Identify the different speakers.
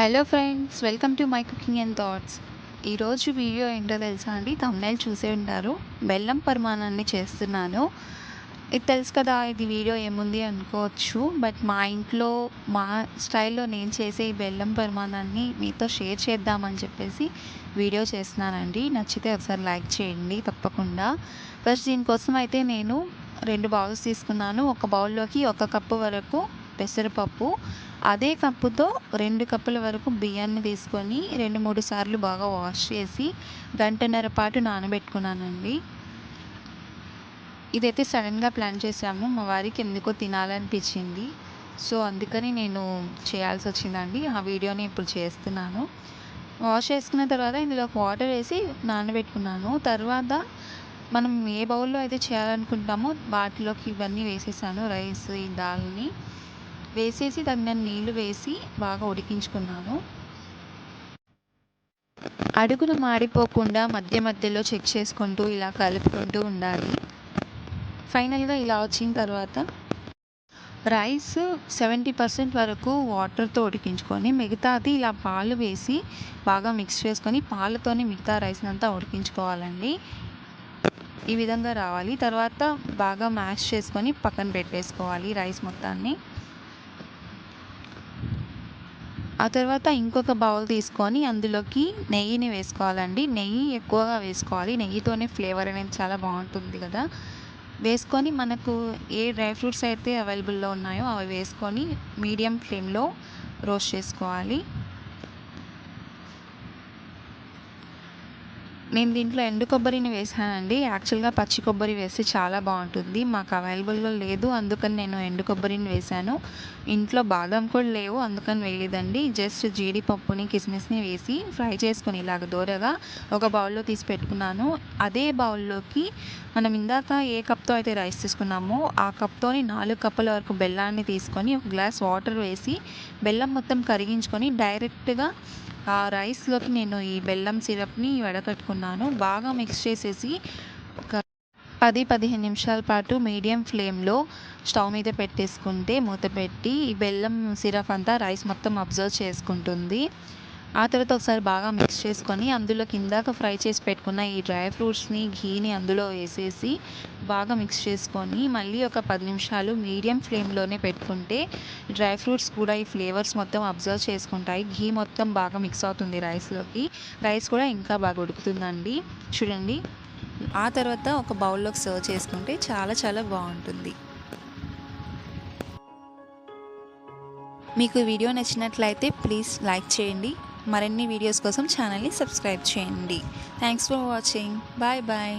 Speaker 1: Hello friends welcome to my cooking and thoughts ఈరోజు video ఏంటో తెలుసా అండి? తమ్నైల్ చూసే ఉంటారు. బెల్లం పరిమాణాన్ని చేస్తున్నాను. ఇది తెలుసు కదా ఇది వీడియో ఏముంది అనుకోవచ్చు. బట్ మా ఇంట్లో మా స్టైల్లో నేను చేసే ఈ బెల్లం పరిమాణాన్ని మీతో షేర్ చేద్దామని చెప్పేసి వీడియో చేస్తున్నానండి. నచ్చితే ఒకసారి లైక్ చేయండి తప్పకుండా. ఫస్ట్ దీనికోసం అయితే నేను రెండు బౌల్స్ తీసుకున్నాను. ఒక బౌల్లోకి ఒక కప్పు వరకు పెసరపప్పు అదే కప్పుతో రెండు కప్పుల వరకు బియ్యాన్ని తీసుకొని రెండు మూడు సార్లు బాగా వాష్ చేసి గంటన్నర పాటు నానబెట్టుకున్నానండి. ఇదైతే సడన్గా ప్లాన్ చేసాము మా వారికి ఎందుకో తినాలనిపించింది. సో అందుకని నేను చేయాల్సి వచ్చిందండి. ఆ వీడియోని ఇప్పుడు చేస్తున్నాను. వాష్ చేసుకున్న తర్వాత ఇందులో వాటర్ వేసి నానబెట్టుకున్నాను. తర్వాత మనం ఏ బౌల్లో అయితే చేయాలనుకుంటామో వాటిలోకి ఇవన్నీ వేసేసాను. రైస్ ఈ దాల్ని. వేసేసి తగిన నీళ్ళు వేసి బాగా ఉడికించుకున్నాను. అడుగును మాడిపోకుండా మధ్య మధ్యలో చెక్ చేసుకుంటూ ఇలా కలుపుకుంటూ ఉండాలి. ఫైనల్గా ఇలా వచ్చిన తర్వాత రైస్ సెవెంటీ పర్సెంట్ వరకు వాటర్తో ఉడికించుకొని మిగతాది ఇలా పాలు వేసి బాగా మిక్స్ చేసుకొని పాలతోనే మిగతా రైస్ అంతా ఉడికించుకోవాలండి. ఈ విధంగా రావాలి. తర్వాత బాగా మ్యాష్ చేసుకొని పక్కన పెట్టేసుకోవాలి రైస్ మొత్తాన్ని. ఆ తర్వాత ఇంకొక బౌల్ తీసుకొని అందులోకి నెయ్యిని వేసుకోవాలండి. నెయ్యి ఎక్కువగా వేసుకోవాలి. నెయ్యితోనే ఫ్లేవర్ అనేది చాలా బాగుంటుంది కదా. వేసుకొని మనకు ఏ డ్రై ఫ్రూట్స్ అయితే అవైలబుల్లో ఉన్నాయో అవి వేసుకొని మీడియం ఫ్లేమ్లో రోస్ట్ చేసుకోవాలి. నేను దీంట్లో ఎండు కొబ్బరిని వేసానండి. యాక్చువల్గా పచ్చి కొబ్బరి వేస్తే చాలా బాగుంటుంది. మాకు అవైలబుల్లో లేదు. అందుకని నేను ఎండు కొబ్బరిని వేసాను. ఇంట్లో బాదం కూడా లేవు. అందుకని వేయలేదండి. జస్ట్ జీడిపప్పుని కిస్మిస్ని వేసి ఫ్రై చేసుకొని ఇలాగ దూరగా ఒక బౌల్లో తీసి పెట్టుకున్నాను. అదే బౌల్లోకి మనం ఇందాక ఏ కప్తో అయితే రైస్ తీసుకున్నామో ఆ కప్తోని నాలుగు కప్పుల వరకు బెల్లాన్ని తీసుకొని ఒక గ్లాస్ వాటర్ వేసి బెల్లం మొత్తం కరిగించుకొని డైరెక్ట్గా ఆ రైస్లోకి నేను ఈ బెల్లం సిరప్ని వడకట్టుకున్నాను. బాగా మిక్స్ చేసేసి ఒక పది పదిహేను నిమిషాల పాటు మీడియం ఫ్లేమ్లో స్టవ్ మీద పెట్టేసుకుంటే మూత పెట్టి ఈ బెల్లం సిరప్ అంతా రైస్ మొత్తం అబ్జర్వ్ చేసుకుంటుంది. ఆ తర్వాత ఒకసారి బాగా మిక్స్ చేసుకొని అందులో కిందాక ఫ్రై చేసి పెట్టుకున్న ఈ డ్రై ఫ్రూట్స్ని ఘీని అందులో వేసేసి బాగా మిక్స్ చేసుకొని మళ్ళీ ఒక పది నిమిషాలు మీడియం ఫ్లేమ్లోనే పెట్టుకుంటే డ్రై ఫ్రూట్స్ కూడా ఈ ఫ్లేవర్స్ మొత్తం అబ్జర్వ్ చేసుకుంటాయి. ఘీ మొత్తం బాగా మిక్స్ అవుతుంది రైస్లోకి రైస్ కూడా ఇంకా బాగా ఉడుకుతుందండి. చూడండి. ఆ తర్వాత ఒక బౌల్లోకి సర్వ్ చేసుకుంటే చాలా చాలా బాగుంటుంది. మీకు వీడియో నచ్చినట్లయితే ప్లీజ్ లైక్ చేయండి. మరిన్ని వీడియోస్ కోసం ఛానల్ని సబ్స్క్రైబ్ చేయండి. Thanks for watching bye bye